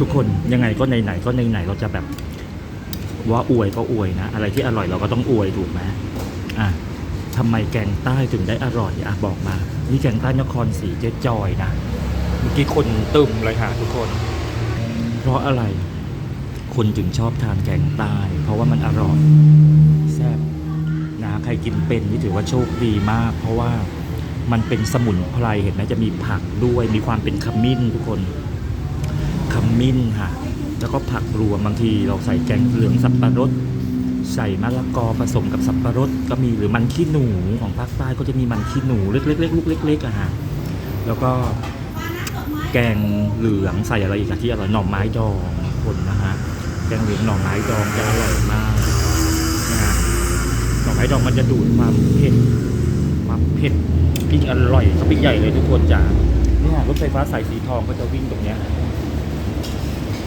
ทุกคนยังไงก็ไหนๆก็ไหนๆเราจะแบบ ว่าอวยก็อวยนะ อะไรที่อร่อยเราก็ต้องอวยถูกไหมอะทำไมแกงใต้ถึงได้อร่อยอะบอกมา นี่แกงใต้นครศรีเจ๊จอยนะเมื่อกี้คนตึมเลยค่ะทุกคน เพราะอะไร คนถึงชอบทานแกงใต้เพราะว่ามันอร่อยแซ่บนะใครกินเป็นนี่ถือว่าโชคดีมาก เพราะว่ามันเป็นสมุนไพรเห็นไหมจะมีผักด้วยมีความเป็นขมิ้นทุกคน ขมิ้นค่ะ แล้วก็ผักรวมบางทีเราใส่แกงเหลืองสับปะรด ใส่มะละกอผสมกับสับปะรดก็มีหรือมันขี้หนูของภาคใต้ก็จะมีมันขี้หนูเล็กๆลูกเล็กๆอะฮะแล้วก็แกงเหลืองใส่อะไรอีกอะที่อร่อยหน่อไม้ดองคนนะฮะแกงเหลืองหน่อไม้ดองจะอร่อยมากนะฮะหน่อไม้ดองมันจะดูดความเผ็ดความเผ็ดยิ่งอร่อยเข้าไปใหญ่เลยทุกคนจ้าเนี่ยรถไฟฟ้าสายสีทองก็จะวิ่งตรงเนี้ย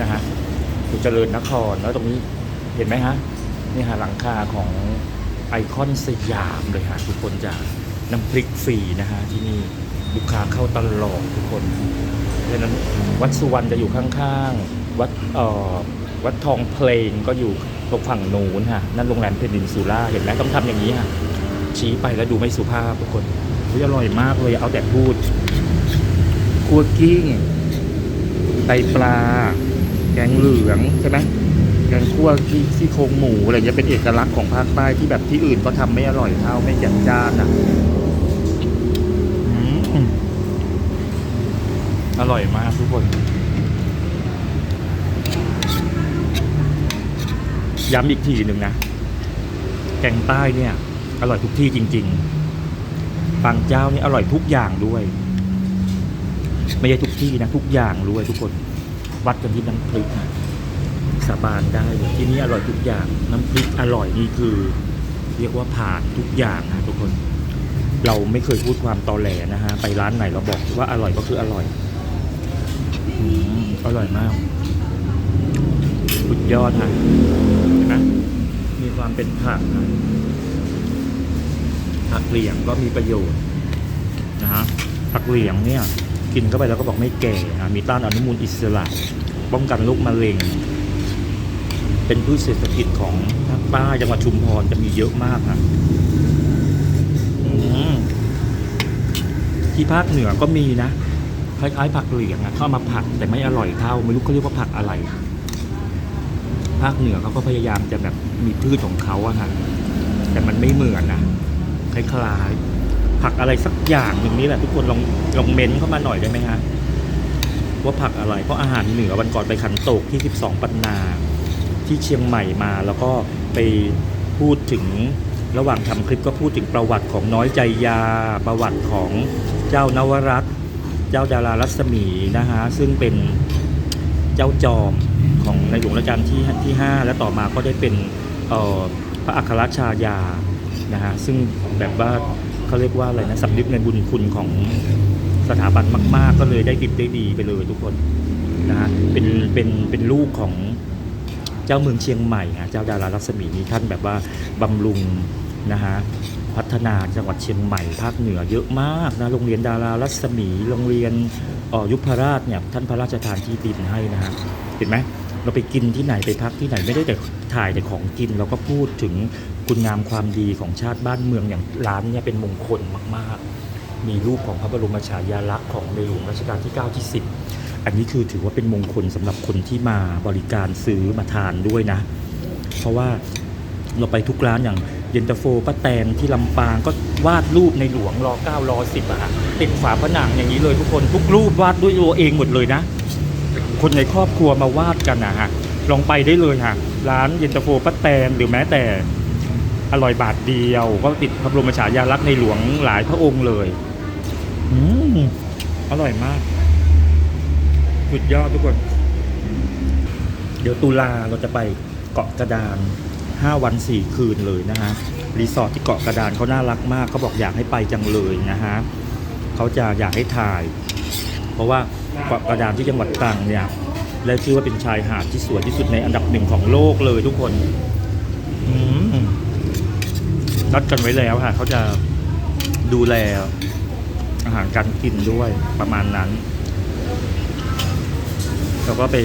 นะฮะอยู่เจริญนครแล้วตรงนี้เห็นไหมฮะนี่ฮะหลังคาของไอคอนสยามเลยฮะทุกคนจากน้ำพริกฟรีนะฮะที่นี่ลูกค้าเข้าตลอดทุกคนดังนั้นวัดสุวรรณจะอยู่ข้างๆ วัดเอ่อวัดทองเพลงก็อยู่ตรงฝั่งนู้นฮะนั่นโรงแรมเพนินซูล่าเห็นไหมต้องทำอย่างนี้ฮะชี้ไปแล้วดูไม่สุภาพทุกคนอุ๊ยอร่อยมากเลยเอาแต่พูดคั่วกิ้งไตปลา แกงเหลืองใช่ไหมแกงคั่วที่ซี่โครงหมูอะไรเงี้ยเป็นเอกลักษณ์ของภาคใต้ที่แบบที่อื่นก็ทำไม่อร่อยเท่าไม่จัดจ้านอะอืมอร่อยมากทุกคน ย้ำอีกทีหนึ่งนะ แกงใต้เนี่ย อร่อยทุกที่จริง ๆ บางเจ้านี่อร่อยทุกอย่างด้วย ไม่ใช่ทุกที่นะ ทุกอย่างด้วยทุกคน วัดกันที่น้ำพริกนะสาบานได้เลยที่นี่อร่อยทุกอย่าง น้ำพริกอร่อยนี่คือ เรียกว่าผ่านทุกอย่างนะทุกคน เราไม่เคยพูดความตอแหลนะฮะไปร้านไหนเราบอกว่าอร่อยก็คืออร่อยอร่อยมากสุดยอดนะเห็นไหมมีความเป็นผักนะผักเหลียงก็มีประโยชน์นะฮะผักเหลียงเนี่ยกินเข้าไปแล้วก็บอกไม่แก่นะมีต้านอนุมูลอิสระ ป้องกันโรคมะเร็ง เป็นพืชเศรษฐกิจของภาคใต้จังหวัดชุมพรจะมีเยอะมากค่ะที่ภาคเหนือก็มีนะคล้ายๆผักเหลียงอะเข้ามาผัดแต่ไม่อร่อยเท่าไม่รู้เขาเรียกว่าผักอะไรภาคเหนือเขาก็พยายามจะแบบมีพืชของเขาอะค่ะแต่มันไม่เหมือนนะคล้ายๆผักอะไรสักอย่างหนึ่งนี่แหละทุกคนลองลองเม้นเข้ามาหน่อยได้ไหมฮะ ว่าผักอะไร เพราะอาหารเหนือวันก่อนไปขันโตกที่ 12 ปันนา ที่เชียงใหม่มาแล้วก็ไปพูดถึงระหว่างทำคลิปก็พูดถึงประวัติของน้อยใจยา ประวัติของเจ้านวรัตเจ้าดารารัศมีนะฮะซึ่งเป็นเจ้าจอมของในหลวงรัชกาลที่ที่ 5 และต่อมาก็ได้เป็นพระอัครชายานะฮะซึ่งแบบว่าเขาเรียกว่าอะไรนะสำนึกในบุญคุณของ สถาบันมาก ๆ ก็เลยได้ดิบได้ดีไปเลยทุกคนนะฮะเป็นเป็นเป็นลูกของเจ้าเมืองเชียงใหม่ฮะเจ้าดารารัศมีนี้ท่านแบบว่าบำรุงนะฮะพัฒนาจังหวัดเชียงใหม่ภาคเหนือเยอะมากนะโรงเรียนดารารัศมีโรงเรียนออยุพราชเนี่ยท่านพระราชทานที่ดินให้นะฮะเห็นไหมเราไปกินที่ไหนไปพักที่ไหนไม่ได้แต่ถ่ายแต่ของกินเราก็พูดถึงคุณงามความดีของชาติบ้านเมืองอย่างร้านเนี่ยเป็นมงคลมากๆ มีรูปของพระบรมฉายาลักษณ์ของในหลวงรัชกาลที่ 9 ที่ 10 อันนี้คือถือว่าเป็นมงคลสำหรับคนที่มาบริการซื้อมาทานด้วยนะ เพราะว่าเราไปทุกร้านอย่างเย็นตาโฟป้าแตนที่ลำปางก็วาดรูปในหลวงรอ9รอ10อะฮะติดฝาผนังอย่างนี้เลยทุกคนทุกรูปวาดด้วยตัวเองหมดเลยนะ คนในครอบครัวมาวาดกันนะฮะลองไปได้เลยฮะร้านเย็นตาโฟป้าแตนหรือแม้แต่อร่อยบาทเดียว ก็ติดพระบรมฉายาลักษณ์ในหลวงหลายพระองค์เลย อืมอร่อยมากสุดยอดทุกคน เดี๋ยวตุลาเราจะไปเกาะกระดาน5วัน4คืนเลยนะฮะ รีสอร์ทที่เกาะกระดานเขาน่ารักมากเขาบอกอยากให้ไปจังเลยนะฮะเขาจะอยากให้ถ่าย เพราะว่าเกาะกระดานที่จังหวัดตรังเนี่ยและชื่อว่าเป็นชายหาดที่สวยที่สุดในอันดับหนึ่งของโลกเลยทุกคนนัดกันไว้แล้วค่ะเขาจะดูแล อาหารการกินด้วยประมาณนั้นแล้วก็ไป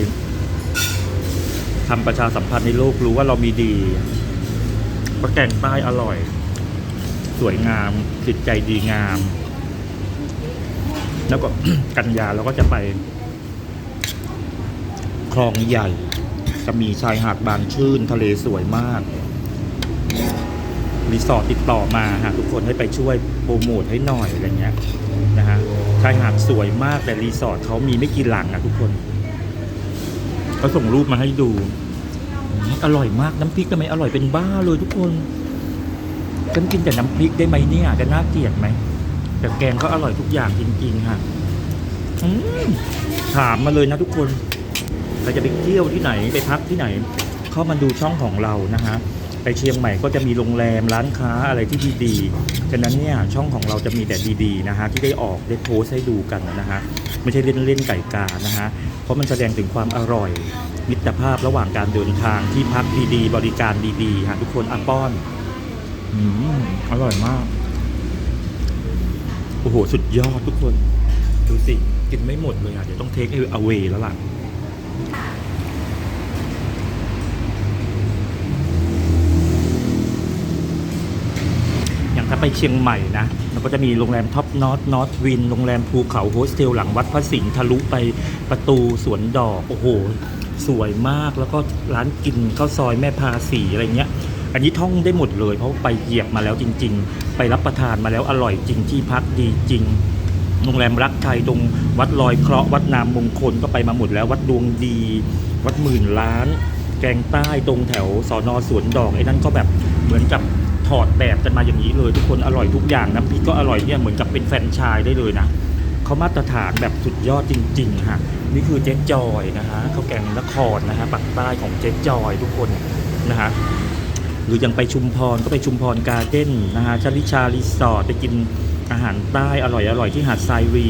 ทำประชาสัมพันธ์ในโลกรู้ว่าเรามีดีว่าแกงใต้อร่อย สวยงามจิตใจดีงาม แล้วก็กันยาเราก็จะไป คลองใหญ่ จะมีชายหาดบานชื่น ทะเลสวยมากรีสอร์ทติดต่อมาหาทุกคนให้ไปช่วยโปรโมทให้หน่อยอะไรเงี้ย นะฮะชายหาดสวยมากแต่รีสอร์ทเขามีไม่กี่หลังอะทุกคนเขาส่งรูปมาให้ดู อร่อยมากน้ำพริกทำไมอร่อยเป็นบ้าเลยทุกคนฉันกินแต่น้ำพริกได้ไหมเนี่ยจะน่าเกลียดไหมแต่แกงก็อร่อยทุกอย่างจริงๆค่ะถามมาเลยนะทุกคนเราจะไปเที่ยวที่ไหนไปพักที่ไหน เข้ามาดูช่องของเรานะฮะ ไปเชียงใหม่ก็จะมีโรงแรมร้านค้าอะไรที่ดีๆ ฉะนั้นเนี่ยช่องของเราจะมีแต่ดีๆนะฮะที่ได้ออกได้โพสให้ดูกันนะฮะไม่ใช่เล่นเล่นๆไก่กานะฮะเพราะมันแสดงถึงความอร่อย มิตรภาพระหว่างการเดินทางที่พักดีๆ บริการดีๆฮะทุกคนอะป้อนอืมอร่อยมากโอ้โหสุดยอดทุกคน ดูสิ กินไม่หมดเลยอะ เดี๋ยวต้องเทคเอาเวแล้วล่ะาไปเชียงใหม่นะมันก็จะมีโรงแรมท็อปนอตนอตวินโรงแรมภูเขาโฮสเทลหลังวัดพระสิงห์ทะลุไปประตูสวนดอกโอ้โห สวยมากแล้วก็ร้านกินข้าวซอยแม่พาสีอะไรเงี้ย อันนี้ท่องได้หมดเลย เพราะไปเหยียบมาแล้วจริง ๆ ไปรับประทานมาแล้วอร่อยจริงที่พักดีจริงโรงแรมรักไทยตรงวัดลอยเคราะห์วัดนามมงคลก็ไปมาหมดแล้ว วัดดวงดี วัดหมื่นล้าน แกงใต้ตรงแถวสอนอสวนดอกไอ้นั่นก็แบบเหมือนกับ ถอดแบบกันมาอย่างนี้เลย ทุกคนอร่อยทุกอย่างน้ำพริกก็อร่อยเนี่ยเหมือนกับเป็นแฟรนไชส์ได้เลยนะเขามาตรฐานแบบสุดยอดจริงๆฮะนี่คือเจ๊จอยนะฮะข้าวแกงนครนะฮะปักใต้ของเจ๊จอยทุกคนนะฮะหรือยังไปชุมพรก็ไปชุมพรการ์เด้นนะฮะชลิชารีสอร์ทไปกินอาหารใต้อร่อยอร่อยที่หาดทรายรี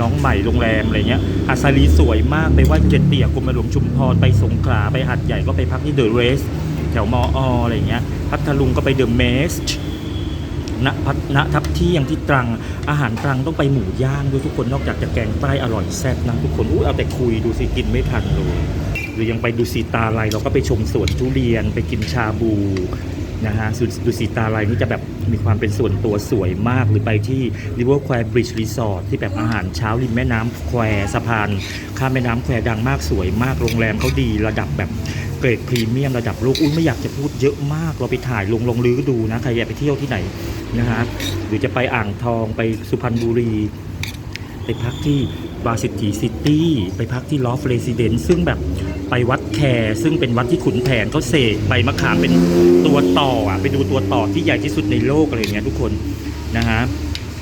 น้องใหม่โรงแรมอะไรเงี้ยหาดทรายรีสวยมากไปว่าเจ็ดเตียกรมหลวงชุมพรไปสงขลาไปหาดใหญ่ก็ไปพักที่เดอะเรส แถวมออะไรเงี้ย พัทลุงก็ไปเดอะเมสณพัทณทับที่ยังที่ตรังอาหารตรังต้องไปหมูย่างด้วยทุกคนนอกจากจะแกงใต้อร่อยแซ่บนะทุกคนอู้เอาแต่คุยดูสิกินไม่ทันเลยหรือยังไปดูสีตาไลเราก็ไปชมสวนทุเรียนไปกินชาบูนะฮะดูสีตาไลนี่จะแบบมีความเป็นส่วนตัวสวยมากหรือไปที่ River Square Bridge Resort ที่แบบอาหารเช้าริมแม่น้ำแควสะพานข้ามแม่น้ำแควดังมากสวยมากโรงแรมเขาดีระดับแบบ เกรดพรีเมียมระดับโลกอุ้ยไม่อยากจะพูดเยอะมากเราไปถ่ายลงลงลื้อดูนะใครอยากไปเที่ยวที่ไหนนะฮะหรือจะไปอ่างทองไปสุพรรณบุรี ไปพักที่บาสิตีซิตี้ไปพักที่ลอฟเรซิเดนซึ่งแบบไปวัดแคร์ซึ่งเป็นวัดที่ขุนแผนเขาเสกใบมะขามเป็นตัวต่ออะไปดูตัวต่อที่ใหญ่ที่สุดในโลกอะไรเงี้ยทุกคนนะฮะ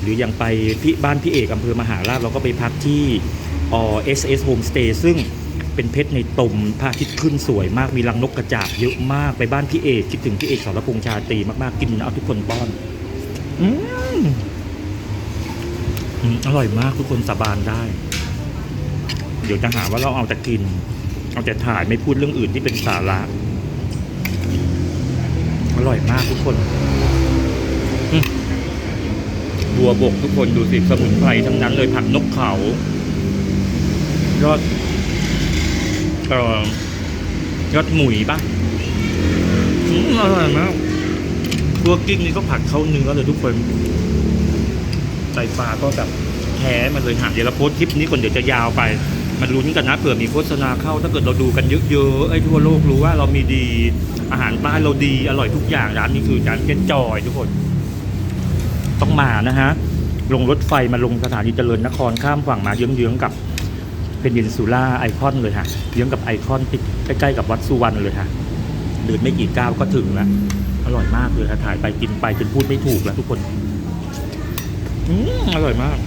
หรืออยังไปพี่บ้านพี่เอกอำเภอมหาราชเราก็ไปพักที่อเอสเอสโฮมสเตย์ซึ่ง เป็นเพชรในตมพระอาทิตย์ขึ้นสวยมากมีรังนกกระจาบเยอะมากไปบ้านพี่เอกคิดถึงพี่เอกสารพงษ์ชาตรีมากๆกินเอาทุกคนป้อนอืมอร่อยมากทุกคนสาบานได้ เดี๋ยวจะหาว่าเราเอาแต่กิน เอาแต่ถ่ายไม่พูดเรื่องอื่นที่เป็นสาระอร่อยมากทุกคนบัวบกทุกคนดูสิสมุนไพรทั้งนั้นเลยผักนกเขายอด เอ่อยอดหมุยปะอืมอร่อยมากตัวกิ้งนี่ก็ผัดเข้าเนื้อเลยทุกคนไตปลาก็แบบแท้มันเลยหาเดี๋ยวเราโพสต์คลิปนี้ก่อนเดี๋ยวจะยาวไป มันลุ้นกันนะเผื่อมีโฆษณาเข้า ถ้าเกิดเราดูกันเยอะๆไอ้ทั่วโลกรู้ว่าเรามีดี อาหารใต้เราดีอร่อยทุกอย่างร้านนี้คือร้านเจ๊จอยทุกคน ต้องมานะฮะลงรถไฟมาลงสถานีเจริญนครข้ามฝั่งมาเยื้องๆกับ เป็นยินซูล่าไอคอนเลยฮะเยื้องกับไอคอนติดใกล้ๆกับวัดสุวรรณเลยฮะเดินไม่กี่ก้าวก็ถึงละอร่อยมากเลยฮะถ่ายไปกินไปจนพูดไม่ถูกแล้วทุกคน อืมอร่อยมาก